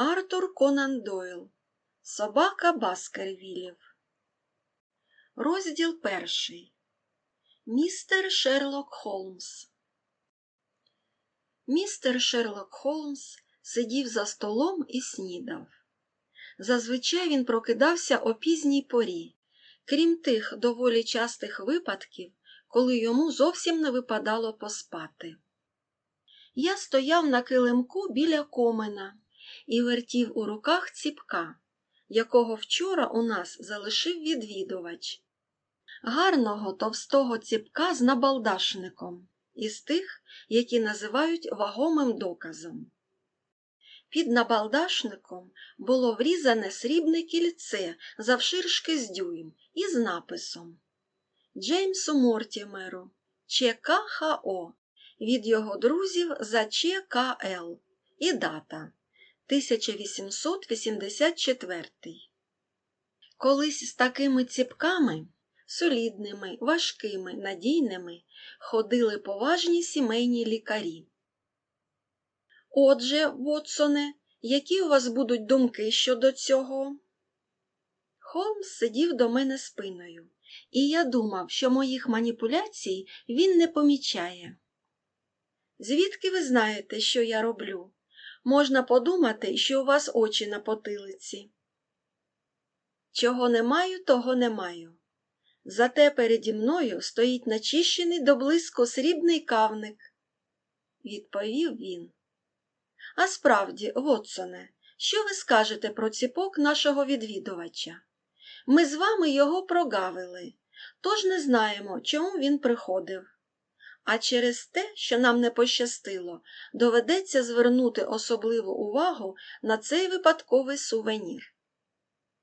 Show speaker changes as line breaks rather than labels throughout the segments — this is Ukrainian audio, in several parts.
Артур Конан Дойл. Собака Баскервілів. Розділ перший. Містер Шерлок Холмс. Містер Шерлок Холмс сидів за столом і снідав. Зазвичай він прокидався о пізній порі, крім тих доволі частих випадків, коли йому зовсім не випадало поспати. Я стояв на килимку біля комина і вертів у руках ціпка, якого вчора у нас залишив відвідувач. Гарного товстого ціпка з набалдашником, із тих, які називають вагомим доказом. Під набалдашником було врізане срібне кільце завширшки з дюйм із написом Джеймсу Мортімеру, ЧКХО, від його друзів за ЧКЛ і дата 1884. Колись з такими ціпками, солідними, важкими, надійними, ходили поважні сімейні лікарі. Отже, Вотсоне, які у вас будуть думки щодо цього? Холмс сидів до мене спиною, і я думав, що моїх маніпуляцій він не помічає. Звідки ви знаєте, що я роблю? Можна подумати, що у вас очі на потилиці. Чого не маю, того не маю. Зате переді мною стоїть начищений до блиску срібний кавник, відповів він. А справді, Вотсоне, що ви скажете про ціпок нашого відвідувача? Ми з вами його прогавили, тож не знаємо, чому він приходив. А через те, що нам не пощастило, доведеться звернути особливу увагу на цей випадковий сувенір.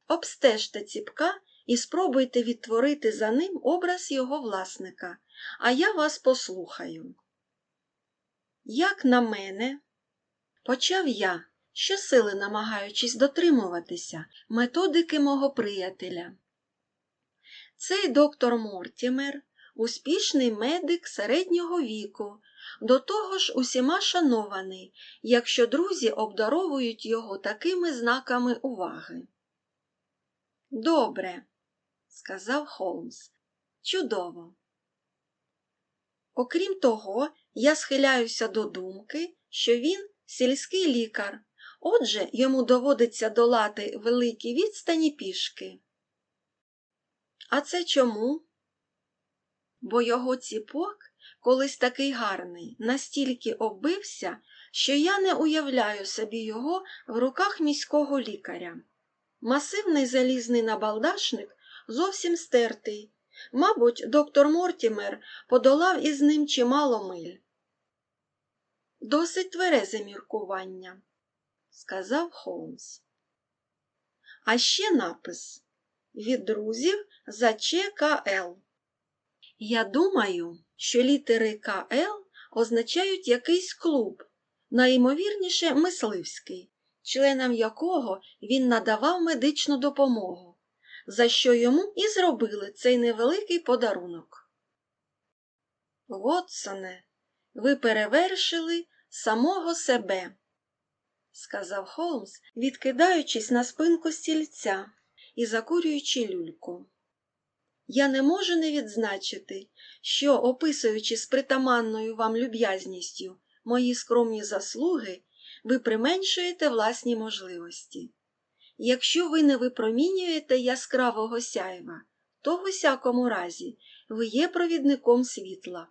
Обстежте ціпка і спробуйте відтворити за ним образ його власника, а я вас послухаю. Як на мене, почав я, щосили намагаючись дотримуватися методики мого приятеля. Цей доктор Мортімер успішний медик середнього віку, до того ж усіма шанований, якщо друзі обдаровують його такими знаками уваги. Добре, сказав Холмс. Чудово. Окрім того, я схиляюся до думки, що він сільський лікар, отже, йому доводиться долати великі відстані пішки. А це чому? Бо його ціпок, колись такий гарний, настільки оббився, що я не уявляю собі його в руках міського лікаря. Масивний залізний набалдашник зовсім стертий. Мабуть, доктор Мортімер подолав із ним чимало миль. Досить тверезе міркування, сказав Холмс. А ще напис від друзів за ЧКЛ. Я думаю, що літери КЛ означають якийсь клуб, найімовірніше мисливський, членам якого він надавав медичну допомогу, за що йому і зробили цей невеликий подарунок. Вотсоне, ви перевершили самого себе, сказав Холмс, відкидаючись на спинку стільця і закурюючи люльку. Я не можу не відзначити, що, описуючи з притаманною вам люб'язністю мої скромні заслуги, ви применшуєте власні можливості. Якщо ви не випромінюєте яскравого сяйва, то в усякому разі ви є провідником світла.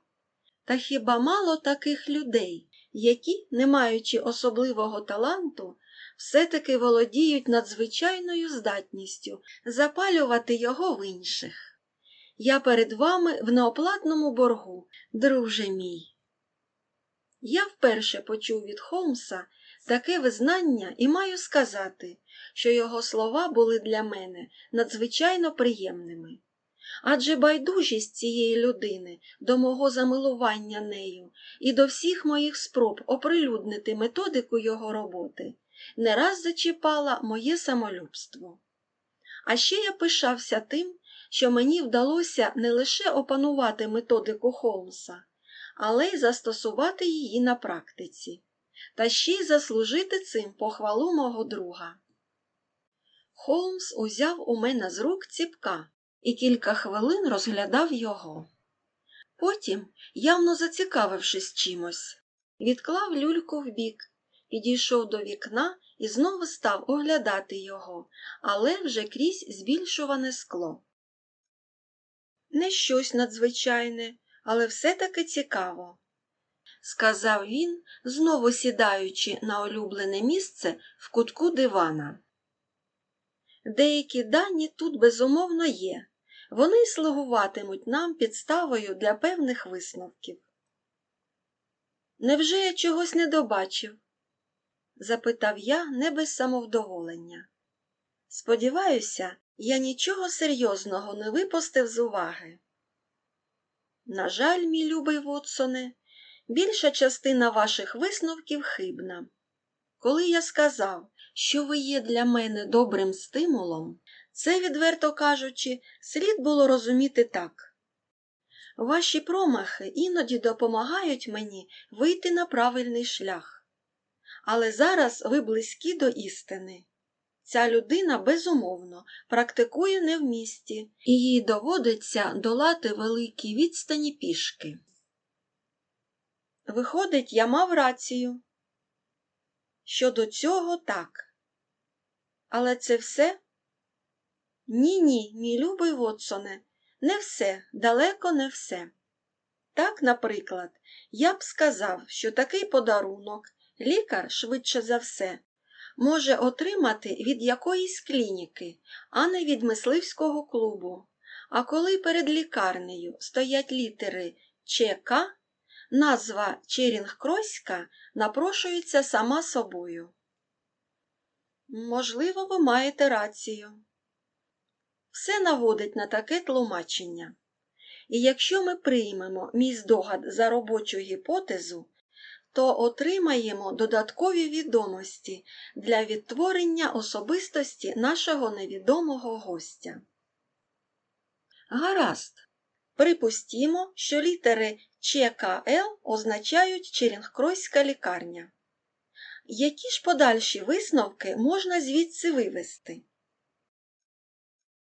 Та хіба мало таких людей, які, не маючи особливого таланту, все-таки володіють надзвичайною здатністю запалювати його в інших? Я перед вами в неоплатному боргу, друже мій. Я вперше почув від Холмса таке визнання і маю сказати, що його слова були для мене надзвичайно приємними. Адже байдужість цієї людини до мого замилування нею і до всіх моїх спроб оприлюднити методику його роботи не раз зачіпала моє самолюбство. А ще я пишався тим, що мені вдалося не лише опанувати методику Холмса, але й застосувати її на практиці. та ще й заслужити цим похвалу мого друга. Холмс узяв у мене з рук ціпка і кілька хвилин розглядав його. Потім, явно зацікавившись чимось, відклав люльку вбік, підійшов до вікна і знову став оглядати його, але вже крізь збільшуване скло. Не щось надзвичайне, але все-таки цікаво, сказав він, знову сідаючи на улюблене місце в кутку дивана. Деякі дані тут безумовно є, вони й слугуватимуть нам підставою для певних висновків. Невже я чогось не добачив? запитав я не без самовдоволення. Сподіваюся, я нічого серйозного не випустив з уваги. На жаль, мій любий Вотсоне, більша частина ваших висновків хибна. Коли я сказав, що ви є для мене добрим стимулом, це, відверто кажучи, слід було розуміти так. Ваші промахи іноді допомагають мені вийти на правильний шлях. Але зараз ви близькі до істини. Ця людина, безумовно, практикує не в місті, і їй доводиться долати великі відстані пішки. Виходить, я мав рацію. Щодо цього так. Але це все? Ні, ні, мій любий Вотсоне, не все, далеко не все. Так, наприклад, я б сказав, що такий подарунок лікар, швидше за все, може отримати від якоїсь клініки, а не від мисливського клубу. А коли перед лікарнею стоять літери ЧК, назва Черінг-Кроська напрошується сама собою. Можливо, ви маєте рацію. Все наводить на таке тлумачення. І якщо ми приймемо мій здогад за робочу гіпотезу, то отримаємо додаткові відомості для відтворення особистості нашого невідомого гостя. Гаразд. Припустімо, що літери ЧКЛ означають Черінгкройська лікарня. Які ж подальші висновки можна звідси вивести?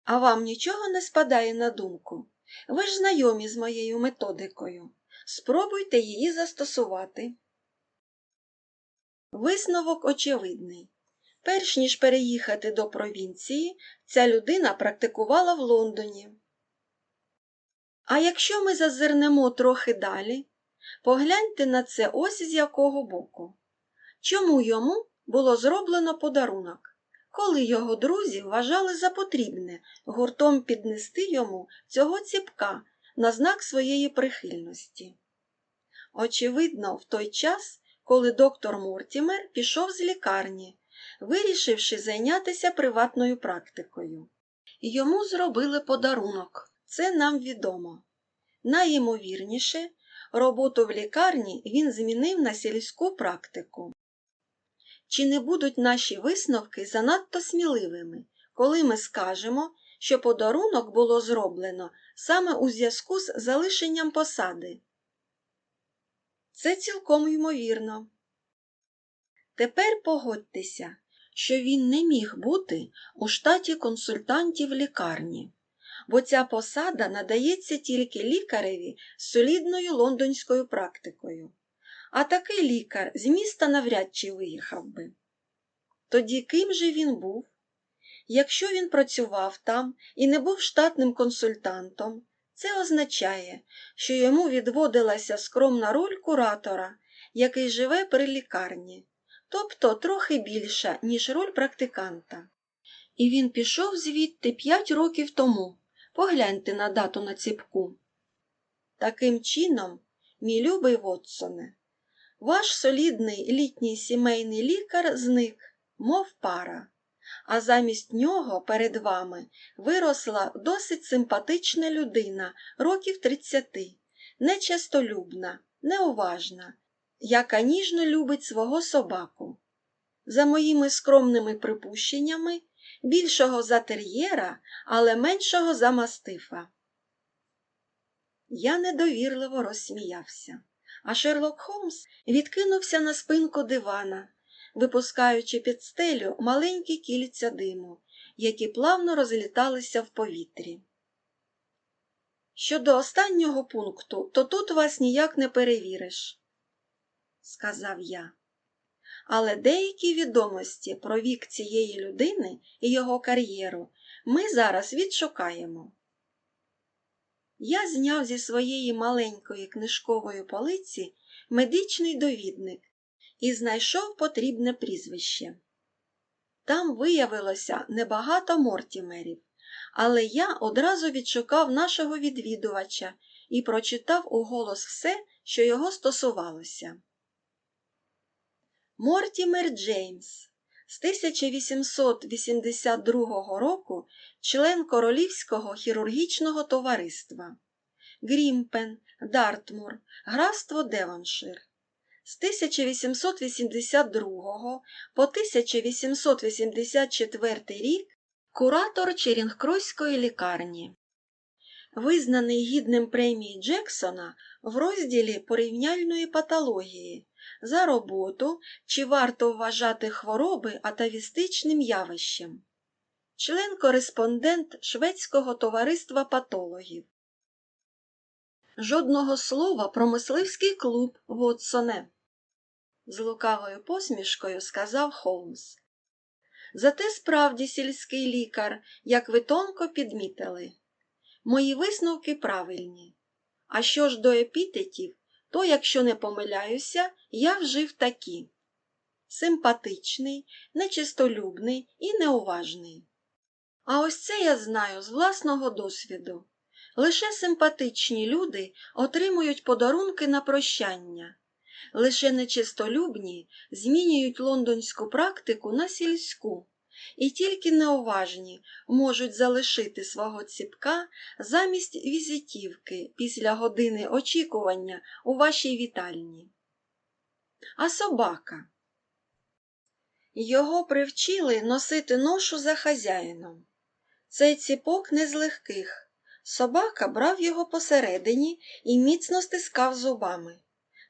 А вам нічого не спадає на думку? Ви ж знайомі з моєю методикою. Спробуйте її застосувати. Висновок очевидний. Перш ніж переїхати до провінції, ця людина практикувала в Лондоні. А якщо ми зазирнемо трохи далі, погляньте на це ось з якого боку. Чому йому було зроблено подарунок, коли його друзі вважали за потрібне гуртом піднести йому цього ціпка на знак своєї прихильності? Очевидно, в той час, коли доктор Мортімер пішов з лікарні, вирішивши зайнятися приватною практикою. Йому зробили подарунок, це нам відомо. Найімовірніше, роботу в лікарні він змінив на сільську практику. Чи не будуть наші висновки занадто сміливими, коли ми скажемо, що подарунок було зроблено саме у зв'язку з залишенням посади? Це цілком ймовірно. Тепер погодьтеся, що він не міг бути у штаті консультантів лікарні, бо ця посада надається тільки лікареві з солідною лондонською практикою. А такий лікар з міста навряд чи виїхав би. Тоді ким же він був? Якщо він працював там і не був штатним консультантом, це означає, що йому відводилася скромна роль куратора, який живе при лікарні, тобто трохи більша, ніж роль практиканта. І він пішов звідти п'ять років тому. Погляньте на дату на ціпку. Таким чином, мій любий Вотсоне, ваш солідний літній сімейний лікар зник, мов пара, а замість нього перед вами виросла досить симпатична людина років тридцяти, нечастолюбна, неуважна, яка ніжно любить свого собаку. За моїми скромними припущеннями, більшого за тер'єра, але меншого за мастифа. Я недовірливо розсміявся. а Шерлок Холмс відкинувся на спинку дивана, випускаючи під стелю маленькі кільця диму, які плавно розліталися в повітрі. Щодо останнього пункту, то тут вас ніяк не перевіриш, сказав я. Але деякі відомості про вік цієї людини і його кар'єру ми зараз відшукаємо. Я зняв зі своєї маленької книжкової полиці медичний довідник і знайшов потрібне прізвище. Там виявилося небагато мортімерів, але я одразу відшукав нашого відвідувача і прочитав уголос все, що його стосувалося. Мортімер Джеймс з 1882 року член Королівського хірургічного товариства, Грімпен, Дартмур, графство Девоншир. З 1882 по 1884 рік куратор Черінгкройської лікарні. Визнаний гідним премії Джексона в розділі порівняльної патології за роботу, чи варто вважати хвороби атавістичним явищем. Член-кореспондент Шведського товариства патологів. Жодного слова про мисливський клуб Вотсоне. З лукавою посмішкою сказав Холмс. Зате справді сільський лікар, як ви тонко підмітили. Мої висновки правильні. А що ж до епітетів, то, якщо не помиляюся, я вжив такі симпатичний, нечистолюбний і неуважний. А ось це я знаю з власного досвіду. Лише симпатичні люди отримують подарунки на прощання, лише нечистолюбні змінюють лондонську практику на сільську, і тільки неуважні можуть залишити свого ціпка замість візитівки після години очікування у вашій вітальні. А собака. Його привчили носити ношу за хазяїном. Цей ціпок не з легких. Собака брав його посередині і міцно стискав зубами.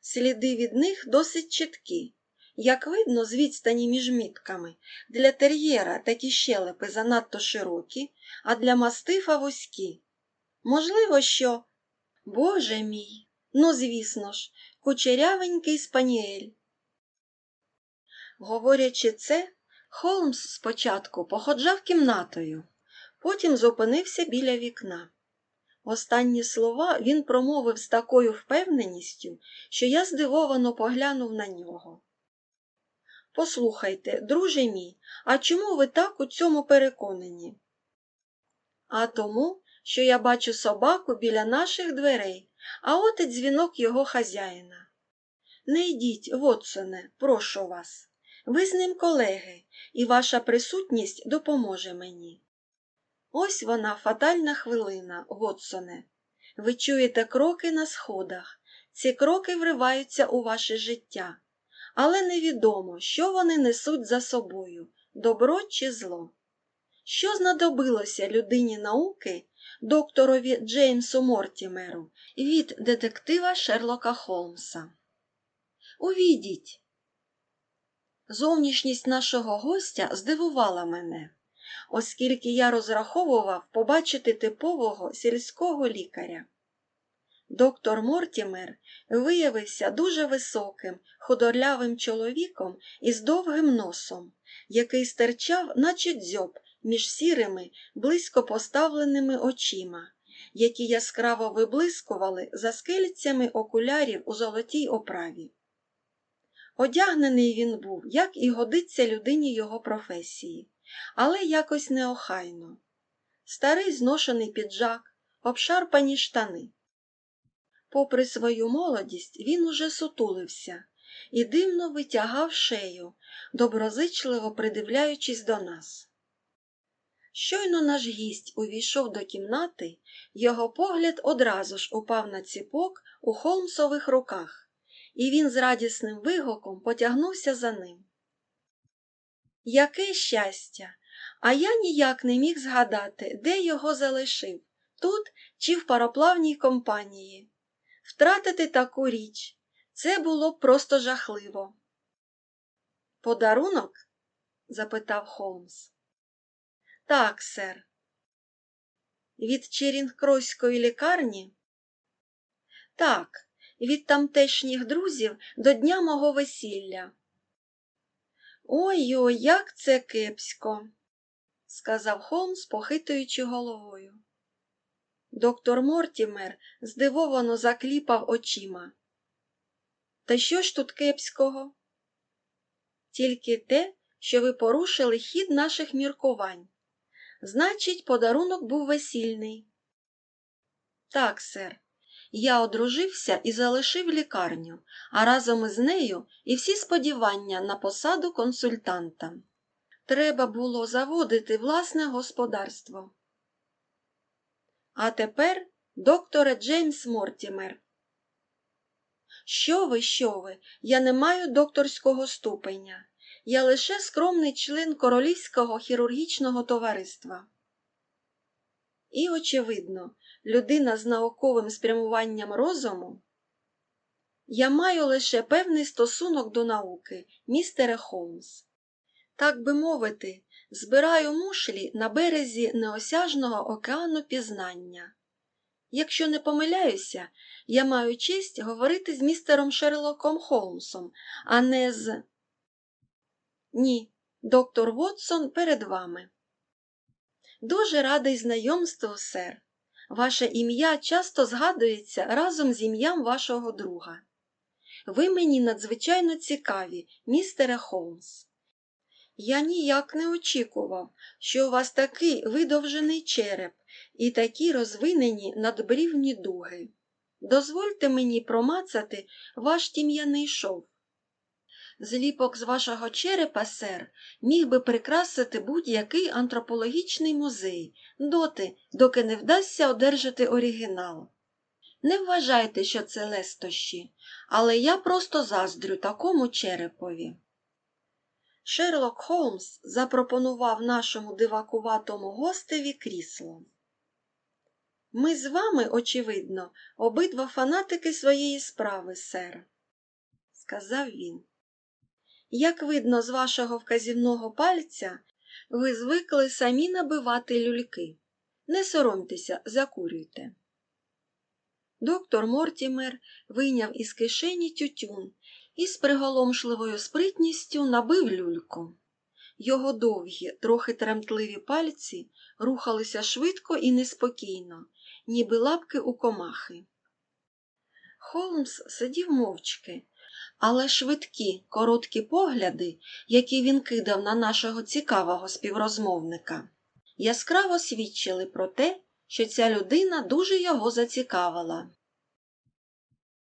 Сліди від них досить чіткі. Як видно, з відстані між мітками, для тер'єра такі щелепи занадто широкі, а для мастифа вузькі. Можливо, що. Боже мій, ну, звісно ж, кучерявенький спаніель. Говорячи це, Холмс спочатку походжав кімнатою, потім зупинився біля вікна. Останні слова він промовив з такою впевненістю, що я здивовано поглянув на нього. Послухайте, друже мій, а чому ви так у цьому переконані? А тому, що я бачу собаку біля наших дверей, а от і дзвінок його хазяїна. Не йдіть, Вотсоне, прошу вас. Ви з ним колеги, і ваша присутність допоможе мені. Ось вона фатальна хвилина, Вотсоне. Ви чуєте кроки на сходах, ці кроки вриваються у ваше життя, але невідомо, що вони несуть за собою добро чи зло. Що знадобилося людині науки, докторові Джеймсу Мортімеру від детектива Шерлока Холмса? Увідіть. Зовнішність нашого гостя здивувала мене, оскільки я розраховував побачити типового сільського лікаря. Доктор Мортімер виявився дуже високим, худорлявим чоловіком із довгим носом, який стирчав, наче дзьоб, між сірими, близько поставленими очима, які яскраво виблискували за скельцями окулярів у золотій оправі. Одягнений він був, як і годиться людині його професії, але якось неохайно. Старий зношений піджак, обшарпані штани. Попри свою молодість, він уже сутулився і дивно витягав шею, доброзичливо придивляючись до нас. Щойно наш гість увійшов до кімнати, його погляд одразу ж упав на ціпок у холмсових руках, і він з радісним вигуком потягнувся за ним. Яке щастя! А я ніяк не міг згадати, де його залишив, тут чи в пароплавній компанії. Втратити таку річ Це було просто жахливо. Подарунок? запитав Холмс. Так, сер. Від Черінгкройської лікарні? Так, від тамтешніх друзів до дня мого весілля. Ой ой, як це кепсько, сказав Холмс, похитуючи головою. Доктор Мортімер здивовано закліпав очима. Та що ж тут кепського? Тільки те, що ви порушили хід наших міркувань. Значить, подарунок був весільний. Так, сер, я одружився і залишив лікарню, а разом із нею і всі сподівання на посаду консультанта. Треба було заводити власне господарство. А тепер, докторе Джеймс Мортімер. Що ви, що ви? Я не маю докторського ступеня. Я лише скромний член Королівського хірургічного товариства. І, очевидно, людина з науковим спрямуванням розуму. Я маю лише певний стосунок до науки, містере Холмс. Так би мовити, збираю мушлі на березі неосяжного океану пізнання. Якщо не помиляюся, я маю честь говорити з містером Шерлоком Холмсом, а не з. Ні, доктор Вотсон перед вами. Дуже радий знайомству, сер. Ваше ім'я часто згадується разом з ім'ям вашого друга. Ви мені надзвичайно цікаві, містере Холмс. Я ніяк не очікував, що у вас такий видовжений череп і такі розвинені надбрівні дуги. Дозвольте мені промацати ваш тім'яний шов. Зліпок з вашого черепа, сер, міг би прикрасити будь-який антропологічний музей доти, доки не вдасться одержати оригінал. Не вважайте, що це лестощі, але я просто заздрю такому черепові. Шерлок Холмс запропонував нашому дивакуватому гостеві крісло. Ми з вами, очевидно, обидва фанатики своєї справи, сер, сказав він. Як видно з вашого вказівного пальця, ви звикли самі набивати люльки. Не соромтеся, закурюйте. Доктор Мортімер вийняв із кишені тютюн і з приголомшливою спритністю набив люльку. Його довгі, трохи тремтливі пальці рухалися швидко і неспокійно, ніби лапки у комахи. Холмс сидів мовчки, але швидкі, короткі погляди, які він кидав на нашого цікавого співрозмовника, яскраво свідчили про те, що ця людина дуже його зацікавила.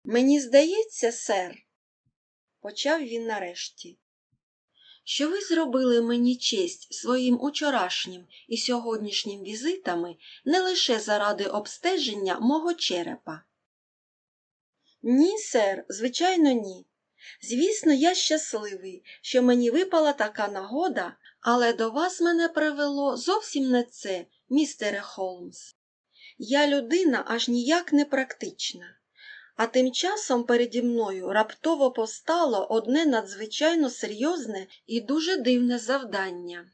Мені здається, сер, почав він нарешті, що ви зробили мені честь своїм учорашнім і сьогоднішнім візитами не лише заради обстеження мого черепа. Ні, сер, звичайно, ні. Звісно, я щасливий, що мені випала така нагода, але до вас мене привело зовсім не це, містере Холмс. Я людина аж ніяк не практична. А тим часом переді мною раптово постало одне надзвичайно серйозне і дуже дивне завдання.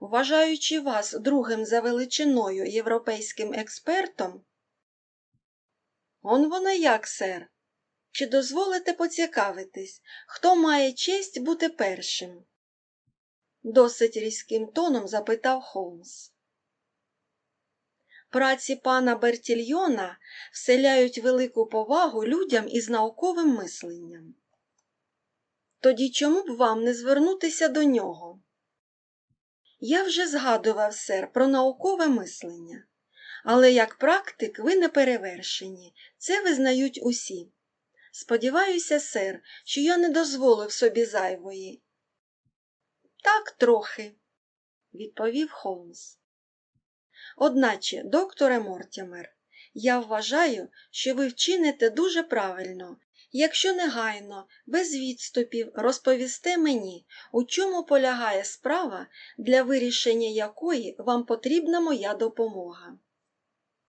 Вважаючи вас другим за величиною європейським експертом, он воно як, сер? Чи дозволите поцікавитись, хто має честь бути першим? Досить різким тоном запитав Холмс. Праці пана Бертільйона вселяють велику повагу людям із науковим мисленням. Тоді чому б вам не звернутися до нього? Я вже згадував, сер, про наукове мислення, але як практик ви не перевершені, це визнають усі. Сподіваюся, сер, що я не дозволив собі зайвої. Так, трохи, відповів Холмс. Одначе, докторе Мортімер, я вважаю, що ви вчините дуже правильно, якщо негайно, без відступів розповісте мені, у чому полягає справа, для вирішення якої вам потрібна моя допомога.